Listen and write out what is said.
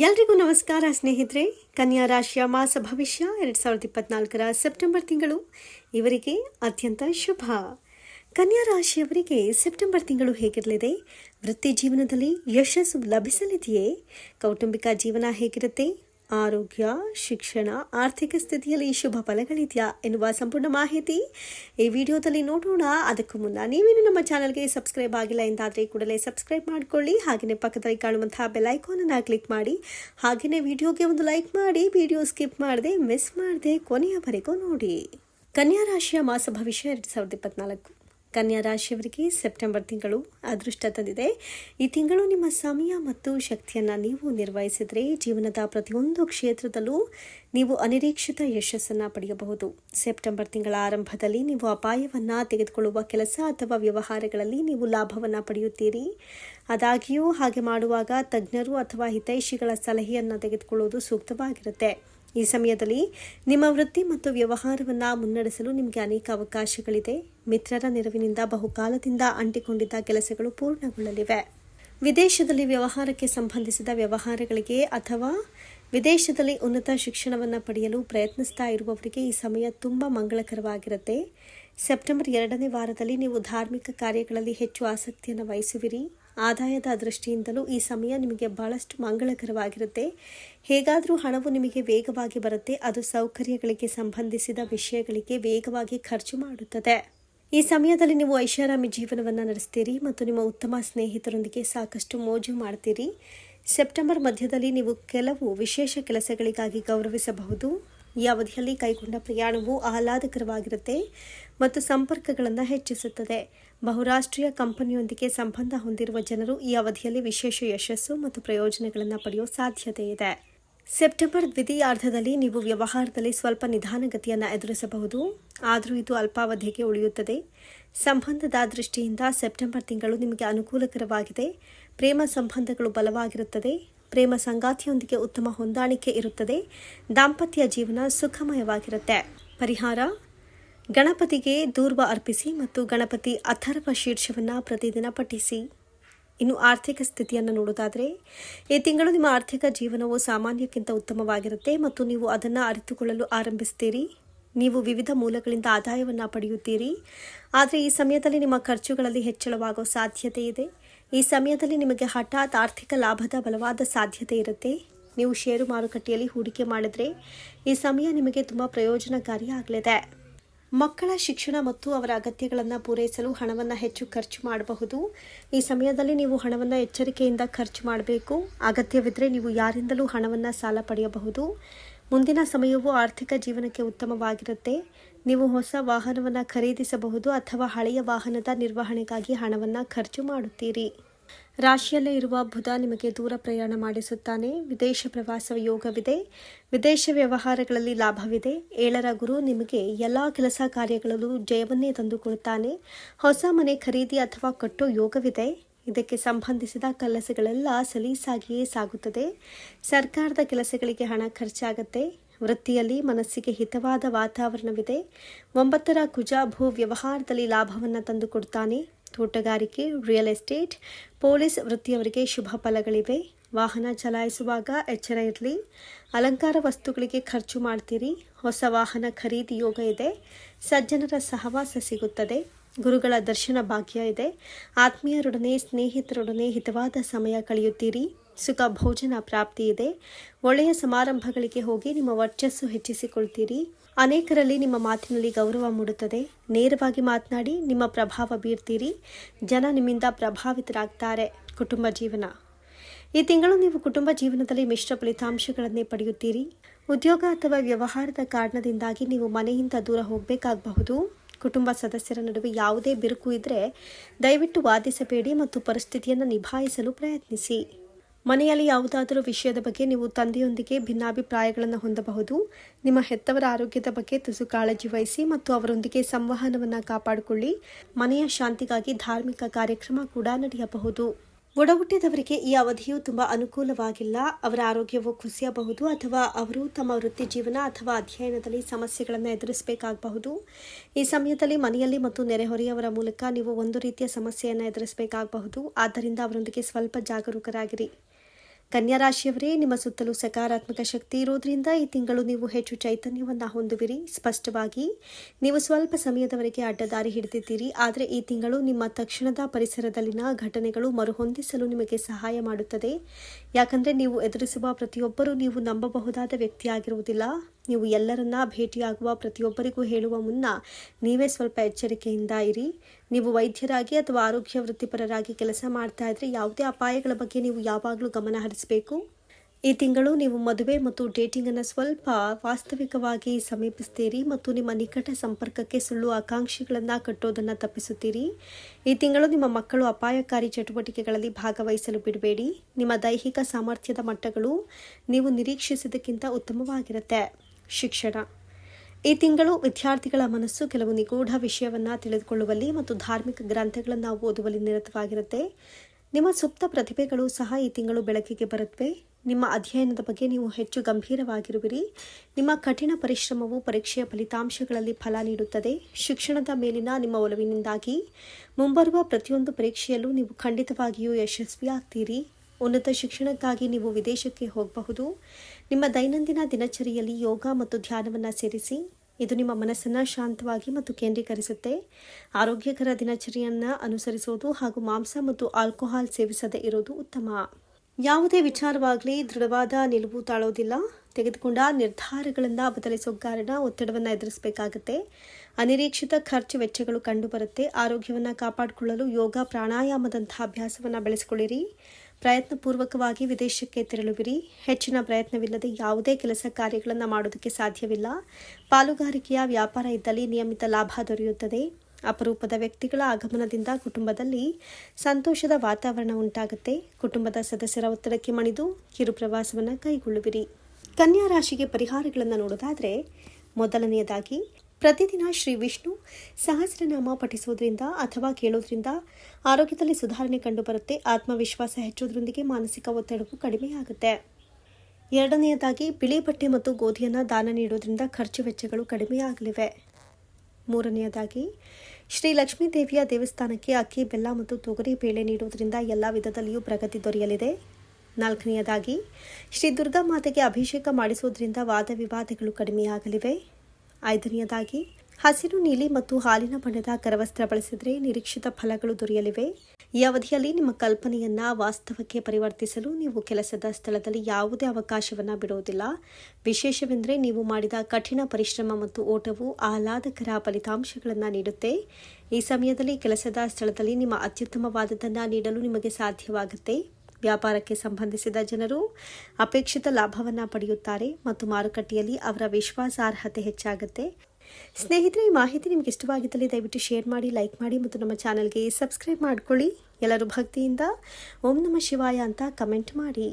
ಎಲ್ರಿಗೂ ನಮಸ್ಕಾರ ಸ್ನೇಹಿತರೆ. ಕನ್ಯಾ ರಾಶಿಯ ಮಾಸ ಭವಿಷ್ಯ ಎರಡು ಸಾವಿರದ ಇಪ್ಪತ್ನಾಲ್ಕರ ಸೆಪ್ಟೆಂಬರ್ ತಿಂಗಳು ಇವರಿಗೆ ಅತ್ಯಂತ ಶುಭ. ಕನ್ಯಾ ರಾಶಿಯವರಿಗೆ ಸೆಪ್ಟೆಂಬರ್ ತಿಂಗಳು ಹೇಗಿರಲಿದೆ? ವೃತ್ತಿ ಜೀವನದಲ್ಲಿ ಯಶಸ್ಸು ಲಭಿಸಲಿದೆಯೇ? ಕೌಟುಂಬಿಕ ಜೀವನ ಹೇಗಿರುತ್ತೆ? ಆರೋಗ್ಯ, ಶಿಕ್ಷಣ, ಆರ್ಥಿಕ ಸ್ಥಿತಿಯಲ್ಲಿ ಶುಭ ಫಲಗಳಿದೆಯಾ ಎನ್ನುವ ಸಂಪೂರ್ಣ ಮಾಹಿತಿ ಈ ವಿಡಿಯೋದಲ್ಲಿ ನೋಡೋಣ. ಅದಕ್ಕೂ ಮುನ್ನ ನೀವೇನು ನಮ್ಮ ಚಾನಲ್ಗೆ ಸಬ್ಸ್ಕ್ರೈಬ್ ಆಗಿಲ್ಲ ಎಂದಾದರೆ ಕೂಡಲೇ ಸಬ್ಸ್ಕ್ರೈಬ್ ಮಾಡಿಕೊಳ್ಳಿ. ಹಾಗೆಯೇ ಪಕ್ಕದಲ್ಲಿ ಕಾಣುವಂತಹ ಬೆಲ್ ಐಕಾನನ್ನು ಕ್ಲಿಕ್ ಮಾಡಿ. ಹಾಗೆಯೇ ವಿಡಿಯೋಗೆ ಒಂದು ಲೈಕ್ ಮಾಡಿ. ವಿಡಿಯೋ ಸ್ಕಿಪ್ ಮಾಡದೆ, ಮಿಸ್ ಮಾಡದೆ ಕೊನೆಯವರೆಗೂ ನೋಡಿ. ಕನ್ಯಾ ರಾಶಿಯ ಮಾಸ ಭವಿಷ್ಯ ಎರಡು ಸಾವಿರದ ಇಪ್ಪತ್ನಾಲ್ಕು. ಕನ್ಯಾ ರಾಶಿಯವರಿಗೆ ಸೆಪ್ಟೆಂಬರ್ ತಿಂಗಳು ಅದೃಷ್ಟ ತಂದಿದೆ. ಈ ತಿಂಗಳು ನಿಮ್ಮ ಸಮಯ ಮತ್ತು ಶಕ್ತಿಯನ್ನು ನೀವು ನಿರ್ವಹಿಸಿದರೆ ಜೀವನದ ಪ್ರತಿಯೊಂದು ಕ್ಷೇತ್ರದಲ್ಲೂ ನೀವು ಅನಿರೀಕ್ಷಿತ ಯಶಸ್ಸನ್ನು ಪಡೆಯಬಹುದು. ಸೆಪ್ಟೆಂಬರ್ ತಿಂಗಳ ಆರಂಭದಲ್ಲಿ ನೀವು ಅಪಾಯವನ್ನು ತೆಗೆದುಕೊಳ್ಳುವ ಕೆಲಸ ಅಥವಾ ವ್ಯವಹಾರಗಳಲ್ಲಿ ನೀವು ಲಾಭವನ್ನು ಪಡೆಯುತ್ತೀರಿ. ಆದಾಗ್ಯೂ ಹಾಗೆ ಮಾಡುವಾಗ ತಜ್ಞರು ಅಥವಾ ಹಿತೈಷಿಗಳ ಸಲಹೆಯನ್ನು ತೆಗೆದುಕೊಳ್ಳುವುದು ಸೂಕ್ತವಾಗಿರುತ್ತೆ. ಈ ಸಮಯದಲ್ಲಿ ನಿಮ್ಮ ವೃತ್ತಿ ಮತ್ತು ವ್ಯವಹಾರವನ್ನು ಮುನ್ನಡೆಸಲು ನಿಮಗೆ ಅನೇಕ ಅವಕಾಶಗಳಿದೆ. ಮಿತ್ರರ ನೆರವಿನಿಂದ ಬಹುಕಾಲದಿಂದ ಅಂಟಿಕೊಂಡಿದ್ದ ಕೆಲಸಗಳು ಪೂರ್ಣಗೊಳ್ಳಲಿವೆ. ವಿದೇಶದಲ್ಲಿ ವ್ಯವಹಾರಕ್ಕೆ ಸಂಬಂಧಿಸಿದ ವ್ಯವಹಾರಗಳಿಗೆ ಅಥವಾ ವಿದೇಶದಲ್ಲಿ ಉನ್ನತ ಶಿಕ್ಷಣವನ್ನು ಪಡೆಯಲು ಪ್ರಯತ್ನಿಸ್ತಾ ಇರುವವರಿಗೆ ಈ ಸಮಯ ತುಂಬ ಮಂಗಳಕರವಾಗಿರುತ್ತೆ. ಸೆಪ್ಟೆಂಬರ್ ಎರಡನೇ ವಾರದಲ್ಲಿ ನೀವು ಧಾರ್ಮಿಕ ಕಾರ್ಯಗಳಲ್ಲಿ ಹೆಚ್ಚು ಆಸಕ್ತಿಯನ್ನು ವಹಿಸುವಿರಿ. ಆದಾಯದ ದೃಷ್ಟಿಯಿಂದಲೂ ಈ ಸಮಯ ನಿಮಗೆ ಬಹಳಷ್ಟು ಮಂಗಳಕರವಾಗಿರುತ್ತೆ. ಹೇಗಾದರೂ ಹಣವು ನಿಮಗೆ ವೇಗವಾಗಿ ಬರುತ್ತೆ. ಅದು ಸೌಕರ್ಯಗಳಿಗೆ ಸಂಬಂಧಿಸಿದ ವಿಷಯಗಳಿಗೆ ವೇಗವಾಗಿ ಖರ್ಚು ಮಾಡುತ್ತದೆ. ಈ ಸಮಯದಲ್ಲಿ ನೀವು ಐಷಾರಾಮಿ ಜೀವನವನ್ನು ನಡೆಸ್ತೀರಿ ಮತ್ತು ನಿಮ್ಮ ಉತ್ತಮ ಸ್ನೇಹಿತರೊಂದಿಗೆ ಸಾಕಷ್ಟು ಮೋಜು ಮಾಡ್ತೀರಿ. ಸೆಪ್ಟೆಂಬರ್ ಮಧ್ಯದಲ್ಲಿ ನೀವು ಕೆಲವು ವಿಶೇಷ ಕೆಲಸಗಳಿಗಾಗಿ ಗೌರವಿಸಬಹುದು. ಈ ಅವಧಿಯಲ್ಲಿ ಕೈಗೊಂಡ ಪ್ರಯಾಣವು ಆಹ್ಲಾದಕರವಾಗಿರುತ್ತೆ ಮತ್ತು ಸಂಪರ್ಕಗಳನ್ನು ಹೆಚ್ಚಿಸುತ್ತದೆ. ಬಹುರಾಷ್ಟ್ರೀಯ ಕಂಪನಿಯೊಂದಿಗೆ ಸಂಬಂಧ ಹೊಂದಿರುವ ಜನರು ಈ ಅವಧಿಯಲ್ಲಿ ವಿಶೇಷ ಯಶಸ್ಸು ಮತ್ತು ಪ್ರಯೋಜನಗಳನ್ನು ಪಡೆಯುವ ಸಾಧ್ಯತೆ ಇದೆ. ಸೆಪ್ಟೆಂಬರ್ ದ್ವಿತೀಯಾರ್ಧದಲ್ಲಿ ನೀವು ವ್ಯವಹಾರದಲ್ಲಿ ಸ್ವಲ್ಪ ನಿಧಾನಗತಿಯನ್ನು ಎದುರಿಸಬಹುದು. ಆದರೂ ಇದು ಅಲ್ಪಾವಧಿಗೆ ಉಳಿಯುತ್ತದೆ. ಸಂಬಂಧದ ದೃಷ್ಟಿಯಿಂದ ಸೆಪ್ಟೆಂಬರ್ ತಿಂಗಳು ನಿಮಗೆ ಅನುಕೂಲಕರವಾಗಿದೆ. ಪ್ರೇಮ ಸಂಬಂಧಗಳು ಬಲವಾಗಿರುತ್ತದೆ. ಪ್ರೇಮ ಸಂಗಾತಿಯೊಂದಿಗೆ ಉತ್ತಮ ಹೊಂದಾಣಿಕೆ ಇರುತ್ತದೆ. ದಾಂಪತ್ಯ ಜೀವನ ಸುಖಮಯವಾಗಿರುತ್ತೆ. ಪರಿಹಾರ? ಗಣಪತಿಗೆ ದೂರ್ವ ಅರ್ಪಿಸಿ ಮತ್ತು ಗಣಪತಿ ಅಥರ್ವ ಶೀರ್ಷವನ್ನು ಪ್ರತಿದಿನ ಪಠಿಸಿ. ಇನ್ನು ಆರ್ಥಿಕ ಸ್ಥಿತಿಯನ್ನು ನೋಡೋದಾದರೆ, ಈ ತಿಂಗಳು ನಿಮ್ಮ ಆರ್ಥಿಕ ಜೀವನವು ಸಾಮಾನ್ಯಕ್ಕಿಂತ ಉತ್ತಮವಾಗಿರುತ್ತೆ ಮತ್ತು ನೀವು ಅದನ್ನು ಅರಿತುಕೊಳ್ಳಲು ಆರಂಭಿಸ್ತೀರಿ. ನೀವು ವಿವಿಧ ಮೂಲಗಳಿಂದ ಆದಾಯವನ್ನು ಪಡೆಯುತ್ತೀರಿ. ಆದರೆ ಈ ಸಮಯದಲ್ಲಿ ನಿಮ್ಮ ಖರ್ಚುಗಳಲ್ಲಿ ಹೆಚ್ಚಳವಾಗೋ ಸಾಧ್ಯತೆ ಇದೆ. ಈ ಸಮಯದಲ್ಲಿ ನಿಮಗೆ ಹಠಾತ್ ಆರ್ಥಿಕ ಲಾಭದ ಬಲವಾದ ಸಾಧ್ಯತೆ ಇರುತ್ತೆ. ನೀವು ಷೇರು ಮಾರುಕಟ್ಟೆಯಲ್ಲಿ ಹೂಡಿಕೆ ಮಾಡಿದರೆ ಈ ಸಮಯ ನಿಮಗೆ ತುಂಬ ಪ್ರಯೋಜನಕಾರಿಯಾಗಲಿದೆ ಮಕ್ಕಳ ಶಿಕ್ಷಣ ಮತ್ತು ಅವರ ಅಗತ್ಯಗಳನ್ನು ಪೂರೈಸಲು ಹಣವನ್ನು ಹೆಚ್ಚು ಖರ್ಚು ಮಾಡಬಹುದು. ಈ ಸಮಯದಲ್ಲಿ ನೀವು ಹಣವನ್ನು ಎಚ್ಚರಿಕೆಯಿಂದ ಖರ್ಚು ಮಾಡಬೇಕು. ಅಗತ್ಯವಿದ್ದರೆ ನೀವು ಯಾರಿಂದಲೂ ಹಣವನ್ನು ಸಾಲ ಪಡೆಯಬಹುದು. ಮುಂದಿನ ಸಮಯವು ಆರ್ಥಿಕ ಜೀವನಕ್ಕೆ ಉತ್ತಮವಾಗಿರುತ್ತೆ. ನೀವು ಹೊಸ ವಾಹನವನ್ನು ಖರೀದಿಸಬಹುದು ಅಥವಾ ಹಳೆಯ ವಾಹನದ ನಿರ್ವಹಣೆಗಾಗಿ ಹಣವನ್ನು ಖರ್ಚು ಮಾಡುತ್ತೀರಿ. ರಾಶಿಯಲ್ಲೇ ಇರುವ ಬುಧ ನಿಮಗೆ ದೂರ ಪ್ರಯಾಣ ಮಾಡಿಸುತ್ತಾನೆ. ವಿದೇಶ ಪ್ರವಾಸ ಯೋಗವಿದೆ. ವಿದೇಶ ವ್ಯವಹಾರಗಳಲ್ಲಿ ಲಾಭವಿದೆ. ಏಳರ ಗುರು ನಿಮಗೆ ಎಲ್ಲ ಕೆಲಸ ಕಾರ್ಯಗಳಲ್ಲೂ ಜಯವನ್ನೇ ತಂದುಕೊಡುತ್ತಾನೆ. ಹೊಸ ಮನೆ ಖರೀದಿ ಅಥವಾ ಕಟ್ಟೋ ಯೋಗವಿದೆ. ಇದಕ್ಕೆ ಸಂಬಂಧಿಸಿದ ಕೆಲಸಗಳೆಲ್ಲ ಸಲೀಸಾಗಿಯೇ ಸಾಗುತ್ತದೆ. ಸರ್ಕಾರದ ಕೆಲಸಗಳಿಗೆ ಹಣ ಖರ್ಚಾಗತ್ತೆ. ವೃತ್ತಿಯಲ್ಲಿ ಮನಸ್ಸಿಗೆ ಹಿತವಾದ ವಾತಾವರಣವಿದೆ. ಒಂಬತ್ತರ ಕುಜ ಭೂ ವ್ಯವಹಾರದಲ್ಲಿ ಲಾಭವನ್ನು ತಂದುಕೊಡ್ತಾನೆ ತೋಟಗಾರಿಕೆ ರಿಯಲ್ ಎಸ್ಟೇಟ್ ಪೊಲೀಸ್ ವೃತ್ತಿಯವರಿಗೆ ಶುಭ ಫಲಗಳಿವೆ. ವಾಹನ ಚಲಾಯಿಸುವಾಗ ಎಚ್ಚರ ಇರಲಿ. ಅಲಂಕಾರ ವಸ್ತುಗಳಿಗೆ ಖರ್ಚು ಮಾಡ್ತೀರಿ. ಹೊಸ ವಾಹನ ಖರೀದಿ ಯೋಗ ಇದೆ. ಸಜ್ಜನರ ಸಹವಾಸ ಸಿಗುತ್ತದೆ. ಗುರುಗಳ ದರ್ಶನ ಭಾಗ್ಯ ಇದೆ. ಆತ್ಮೀಯರೊಡನೆ, ಸ್ನೇಹಿತರೊಡನೆ ಹಿತವಾದ ಸಮಯ ಕಳೆಯುತ್ತೀರಿ. ಸುಖ ಭೋಜನ ಪ್ರಾಪ್ತಿ ಇದೆ. ಒಳ್ಳೆಯ ಸಮಾರಂಭಗಳಿಗೆ ಹೋಗಿ ನಿಮ್ಮ ವರ್ಚಸ್ಸು ಹೆಚ್ಚಿಸಿಕೊಳ್ತೀರಿ. ಅನೇಕರಲ್ಲಿ ನಿಮ್ಮ ಮಾತಿನಲ್ಲಿ ಗೌರವ ಮೂಡುತ್ತದೆ. ನೇರವಾಗಿ ಮಾತನಾಡಿ ನಿಮ್ಮ ಪ್ರಭಾವ ಬೀರ್ತೀರಿ. ಜನ ನಿಮ್ಮಿಂದ ಪ್ರಭಾವಿತರಾಗ್ತಾರೆ. ಕುಟುಂಬ ಜೀವನ. ಈ ತಿಂಗಳು ನೀವು ಕುಟುಂಬ ಜೀವನದಲ್ಲಿ ಮಿಶ್ರ ಫಲಿತಾಂಶಗಳನ್ನೇ ಪಡೆಯುತ್ತೀರಿ. ಉದ್ಯೋಗ ಅಥವಾ ವ್ಯವಹಾರದ ಕಾರಣದಿಂದಾಗಿ ನೀವು ಮನೆಯಿಂದ ದೂರ ಹೋಗಬೇಕಾಗಬಹುದು. ಕುಟುಂಬ ಸದಸ್ಯರ ನಡುವೆ ಯಾವುದೇ ಬಿರುಕು ಇದ್ದರೆ ದಯವಿಟ್ಟು ವಾದಿಸಬೇಡಿ ಮತ್ತು ಪರಿಸ್ಥಿತಿಯನ್ನು ನಿಭಾಯಿಸಲು ಪ್ರಯತ್ನಿಸಿ. ಮನೆಯಲ್ಲಿ ಯಾವುದಾದರೂ ವಿಷಯದ ಬಗ್ಗೆ ನೀವು ತಂದೆಯೊಂದಿಗೆ ಭಿನ್ನಾಭಿಪ್ರಾಯಗಳನ್ನು ಹೊಂದಬಹುದು. ನಿಮ್ಮ ಹೆತ್ತವರ ಆರೋಗ್ಯದ ಬಗ್ಗೆ ತುಸು ಕಾಳಜಿ ವಹಿಸಿ ಮತ್ತು ಅವರೊಂದಿಗೆ ಸಂವಹನವನ್ನು ಕಾಪಾಡಿಕೊಳ್ಳಿ. ಮನೆಯ ಶಾಂತಿಗಾಗಿ ಧಾರ್ಮಿಕ ಕಾರ್ಯಕ್ರಮ ಕೂಡ ನಡೆಯಬಹುದು. ಒಡಹುಟ್ಟಿದವರಿಗೆ ಈ ಅವಧಿಯು ತುಂಬಾ ಅನುಕೂಲವಾಗಿಲ್ಲ. ಅವರ ಆರೋಗ್ಯವು ಕುಸಿಯಬಹುದು ಅಥವಾ ಅವರು ತಮ್ಮ ವೃತ್ತಿ ಜೀವನ ಅಥವಾ ಅಧ್ಯಯನದಲ್ಲಿ ಸಮಸ್ಯೆಗಳನ್ನು ಎದುರಿಸಬೇಕಾಗಬಹುದು. ಈ ಸಮಯದಲ್ಲಿ ಮನೆಯಲ್ಲಿ ಮತ್ತು ನೆರೆಹೊರೆಯವರ ಮೂಲಕ ನೀವು ಒಂದು ರೀತಿಯ ಸಮಸ್ಯೆಯನ್ನು ಎದುರಿಸಬೇಕಾಗಬಹುದು. ಆದ್ದರಿಂದ ಅವರೊಂದಿಗೆ ಸ್ವಲ್ಪ ಜಾಗರೂಕರಾಗಿರಿ. ಕನ್ಯಾ ರಾಶಿಯವರೇ, ನಿಮ್ಮ ಸುತ್ತಲೂ ಸಕಾರಾತ್ಮಕ ಶಕ್ತಿ ಇರೋದ್ರಿಂದ ಈ ತಿಂಗಳು ನೀವು ಹೆಚ್ಚು ಚೈತನ್ಯವನ್ನು ಹೊಂದುವಿರಿ. ಸ್ಪಷ್ಟವಾಗಿ, ನೀವು ಸ್ವಲ್ಪ ಸಮಯದವರೆಗೆ ಅಡ್ಡದಾರಿ ಹಿಡಿದಿದ್ದೀರಿ. ಆದರೆ ಈ ತಿಂಗಳು ನಿಮ್ಮ ತಕ್ಷಣದ ಪರಿಸರದಲ್ಲಿನ ಘಟನೆಗಳು ಮರುಹೊಂದಿಸಲು ನಿಮಗೆ ಸಹಾಯ ಮಾಡುತ್ತದೆ. ಯಾಕಂದರೆ ನೀವು ಎದುರಿಸುವ ಪ್ರತಿಯೊಬ್ಬರೂ ನೀವು ನಂಬಬಹುದಾದ ವ್ಯಕ್ತಿಯಾಗಿರುವುದಿಲ್ಲ. ನೀವು ಎಲ್ಲರನ್ನ ಭೇಟಿಯಾಗುವ ಪ್ರತಿಯೊಬ್ಬರಿಗೂ ಹೇಳುವ ಮುನ್ನ ನೀವೇ ಸ್ವಲ್ಪ ಎಚ್ಚರಿಕೆಯಿಂದ ಇರಿ. ನೀವು ವೈದ್ಯರಾಗಿ ಅಥವಾ ಆರೋಗ್ಯ ವೃತ್ತಿಪರರಾಗಿ ಕೆಲಸ ಮಾಡ್ತಾ ಇದ್ರೆ ಯಾವುದೇ ಅಪಾಯಗಳ ಬಗ್ಗೆ ನೀವು ಯಾವಾಗಲೂ ಗಮನ ಹರಿಸಬೇಕು. ಈ ತಿಂಗಳು ನೀವು ಮದುವೆ ಮತ್ತು ಡೇಟಿಂಗ್ ಅನ್ನು ಸ್ವಲ್ಪ ವಾಸ್ತವಿಕವಾಗಿ ಸಮೀಪಿಸ್ತೀರಿ ಮತ್ತು ನಿಮ್ಮ ನಿಕಟ ಸಂಪರ್ಕಕ್ಕೆ ಸುಳ್ಳು ಆಕಾಂಕ್ಷೆಗಳನ್ನು ಕಟ್ಟೋದನ್ನು ತಪ್ಪಿಸುತ್ತೀರಿ. ಈ ತಿಂಗಳು ನಿಮ್ಮ ಮಕ್ಕಳು ಅಪಾಯಕಾರಿ ಚಟುವಟಿಕೆಗಳಲ್ಲಿ ಭಾಗವಹಿಸಲು ಬಿಡಬೇಡಿ. ನಿಮ್ಮ ದೈಹಿಕ ಸಾಮರ್ಥ್ಯದ ಮಟ್ಟಗಳು ನೀವು ನಿರೀಕ್ಷಿಸಿದ್ದಕ್ಕಿಂತ ಉತ್ತಮವಾಗಿರುತ್ತೆ. ಶಿಕ್ಷಣ. ಈ ತಿಂಗಳು ವಿದ್ಯಾರ್ಥಿಗಳ ಮನಸ್ಸು ಕೆಲವು ನಿಗೂಢ ವಿಷಯವನ್ನು ತಿಳಿದುಕೊಳ್ಳುವಲ್ಲಿ ಮತ್ತು ಧಾರ್ಮಿಕ ಗ್ರಂಥಗಳನ್ನು ಓದುವಲ್ಲಿ ನಿರತವಾಗಿರುತ್ತೆ. ನಿಮ್ಮ ಸುಪ್ತ ಪ್ರತಿಭೆಗಳು ಸಹ ಈ ತಿಂಗಳು ಬೆಳಕಿಗೆ ಬರುತ್ತವೆ ನಿಮ್ಮ ಅಧ್ಯಯನದ ಬಗ್ಗೆ ನೀವು ಹೆಚ್ಚು ಗಂಭೀರವಾಗಿರುವಿರಿ. ನಿಮ್ಮ ಕಠಿಣ ಪರಿಶ್ರಮವು ಪರೀಕ್ಷೆಯ ಫಲಿತಾಂಶಗಳಲ್ಲಿ ಫಲ ನೀಡುತ್ತದೆ. ಶಿಕ್ಷಣದ ಮೇಲಿನ ನಿಮ್ಮ ಒಲವಿನಿಂದಾಗಿ ಮುಂಬರುವ ಪ್ರತಿಯೊಂದು ಪರೀಕ್ಷೆಯಲ್ಲೂ ನೀವು ಖಂಡಿತವಾಗಿಯೂ ಯಶಸ್ವಿಯಾಗ್ತೀರಿ. ಉನ್ನತ ಶಿಕ್ಷಣಕ್ಕಾಗಿ ನೀವು ವಿದೇಶಕ್ಕೆ ಹೋಗಬಹುದು. ನಿಮ್ಮ ದೈನಂದಿನ ದಿನಚರಿಯಲ್ಲಿ ಯೋಗ ಮತ್ತು ಧ್ಯಾನವನ್ನು ಸೇರಿಸಿ, ಇದು ನಿಮ್ಮ ಮನಸ್ಸನ್ನು ಶಾಂತವಾಗಿ ಮತ್ತು ಕೇಂದ್ರೀಕರಿಸುತ್ತೆ. ಆರೋಗ್ಯಕರ ದಿನಚರಿಯನ್ನು ಅನುಸರಿಸುವುದು ಹಾಗೂ ಮಾಂಸ ಮತ್ತು ಆಲ್ಕೋಹಾಲ್ ಸೇವಿಸದೇ ಇರೋದು ಉತ್ತಮ. ಯಾವುದೇ ವಿಚಾರವಾಗಲಿ ದೃಢವಾದ ನಿಲುವು ತಾಳೋದಿಲ್ಲ. ತೆಗೆದುಕೊಂಡ ನಿರ್ಧಾರಗಳನ್ನು ಬದಲಿಸೋ ಕಾರಣ ಒತ್ತಡವನ್ನು ಎದುರಿಸಬೇಕಾಗುತ್ತೆ. ಅನಿರೀಕ್ಷಿತ ಖರ್ಚು ವೆಚ್ಚಗಳು ಕಂಡುಬರುತ್ತೆ. ಆರೋಗ್ಯವನ್ನು ಕಾಪಾಡಿಕೊಳ್ಳಲು ಯೋಗ ಪ್ರಾಣಾಯಾಮದಂತಹ ಅಭ್ಯಾಸವನ್ನು ಬೆಳೆಸಿಕೊಳ್ಳಿರಿ. ಪ್ರಯತ್ನಪೂರ್ವಕವಾಗಿ ವಿದೇಶಕ್ಕೆ ತೆರಳುವಿರಿ. ಹೆಚ್ಚಿನ ಪ್ರಯತ್ನವಿಲ್ಲದೆ ಯಾವುದೇ ಕೆಲಸ ಕಾರ್ಯಗಳನ್ನು ಮಾಡೋದಕ್ಕೆ ಸಾಧ್ಯವಿಲ್ಲ. ಪಾಲುಗಾರಿಕೆಯ ವ್ಯಾಪಾರ ಇದ್ದಲ್ಲಿ ನಿಯಮಿತ ಲಾಭ ದೊರೆಯುತ್ತದೆ. ಅಪರೂಪದ ವ್ಯಕ್ತಿಗಳ ಆಗಮನದಿಂದ ಕುಟುಂಬದಲ್ಲಿ ಸಂತೋಷದ ವಾತಾವರಣ ಉಂಟಾಗುತ್ತೆ. ಕುಟುಂಬದ ಸದಸ್ಯರ ಒತ್ತಡಕ್ಕೆ ಮಣಿದು ಕಿರು ಪ್ರವಾಸವನ್ನು ಕೈಗೊಳ್ಳುವಿರಿ. ಕನ್ಯಾ ರಾಶಿಗೆ ಪರಿಹಾರಗಳನ್ನು ನೋಡೋದಾದರೆ ಮೊದಲನೆಯದಾಗಿ ಪ್ರತಿದಿನ ಶ್ರೀ ವಿಷ್ಣು ಸಹಸ್ರನಾಮ ಪಠಿಸೋದ್ರಿಂದ ಅಥವಾ ಕೇಳೋದ್ರಿಂದ ಆರೋಗ್ಯದಲ್ಲಿ ಸುಧಾರಣೆ ಕಂಡುಬರುತ್ತೆ, ಆತ್ಮವಿಶ್ವಾಸ ಹೆಚ್ಚೋದ್ರೊಂದಿಗೆ ಮಾನಸಿಕ ಒತ್ತಡವು ಕಡಿಮೆಯಾಗುತ್ತೆ. ಎರಡನೆಯದಾಗಿ, ಬಿಳಿ ಬಟ್ಟೆ ಮತ್ತು ಗೋಧಿಯನ್ನು ದಾನ ನೀಡೋದ್ರಿಂದ ಖರ್ಚು ವೆಚ್ಚಗಳು ಕಡಿಮೆಯಾಗಲಿವೆ. ಮೂರನೆಯದಾಗಿ, ಶ್ರೀ ಲಕ್ಷ್ಮೀ ದೇವಿಯ ದೇವಸ್ಥಾನಕ್ಕೆ ಅಕ್ಕಿ, ಬೆಲ್ಲ ಮತ್ತು ತೊಗರಿ ಬೇಳೆ ನೀಡುವುದರಿಂದ ಎಲ್ಲ ವಿಧದಲ್ಲಿಯೂ ಪ್ರಗತಿ ದೊರೆಯಲಿದೆ. ನಾಲ್ಕನೆಯದಾಗಿ, ಶ್ರೀ ದುರ್ಗಾ ಮಾತೆಗೆ ಅಭಿಷೇಕ ಮಾಡಿಸುವುದರಿಂದ ವಾದ ವಿವಾದಗಳು ಕಡಿಮೆಯಾಗಲಿವೆ. ಐದನೆಯದಾಗಿ, ಹಸಿರು ನೀಲಿ ಮತ್ತು ಹಾಲಿನ ಬಣ್ಣದ ಕರವಸ್ತ್ರ ಬಳಸಿದರೆ ನಿರೀಕ್ಷಿತ ಫಲಗಳು ದೊರೆಯಲಿವೆ. ಈ ಅವಧಿಯಲ್ಲಿ ನಿಮ್ಮ ಕಲ್ಪನೆಯನ್ನ ವಾಸ್ತವಕ್ಕೆ ಪರಿವರ್ತಿಸಲು ನೀವು ಕೆಲಸದ ಸ್ಥಳದಲ್ಲಿ ಯಾವುದೇ ಅವಕಾಶವನ್ನ ಬಿಡುವುದಿಲ್ಲ. ವಿಶೇಷವೆಂದರೆ ನೀವು ಮಾಡಿದ ಕಠಿಣ ಪರಿಶ್ರಮ ಮತ್ತು ಓಟವು ಆಹ್ಲಾದಕರ ಫಲಿತಾಂಶಗಳನ್ನು ನೀಡುತ್ತೆ. ಈ ಸಮಯದಲ್ಲಿ ಕೆಲಸದ ಸ್ಥಳದಲ್ಲಿ ನಿಮ್ಮ ಅತ್ಯುತ್ತಮವಾದದನ್ನು ನೀಡಲು ನಿಮಗೆ ಸಾಧ್ಯವಾಗುತ್ತೆ. ವ್ಯಾಪಾರಕ್ಕೆ ಸಂಬಂಧಿಸಿದ ಜನರು ಅಪೇಕ್ಷಿತ ಲಾಭವನ್ನು ಪಡೆಯುತ್ತಾರೆ ಮತ್ತು ಮಾರುಕಟ್ಟೆಯಲ್ಲಿ ಅವರ ವಿಶ್ವಾಸಾರ್ಹತೆ ಹೆಚ್ಚಾಗುತ್ತೆ. ಸ್ನೇಹಿತರೆ, ಈ ಮಾಹಿತಿ ನಿಮ್ಗೆ ಇಷ್ಟವಾಗಿದ್ದಲ್ಲಿ ದಯವಿಟ್ಟು ಶೇರ್ ಮಾಡಿ, ಲೈಕ್ ಮಾಡಿ ಮತ್ತು ನಮ್ಮ ಚಾನಲ್ಗೆ ಸಬ್ಸ್ಕ್ರೈಬ್ ಮಾಡ್ಕೊಳ್ಳಿ. ಎಲ್ಲರೂ ಭಕ್ತಿಯಿಂದ ಓಂ ನಮ ಶಿವಾಯ ಅಂತ ಕಮೆಂಟ್ ಮಾಡಿ.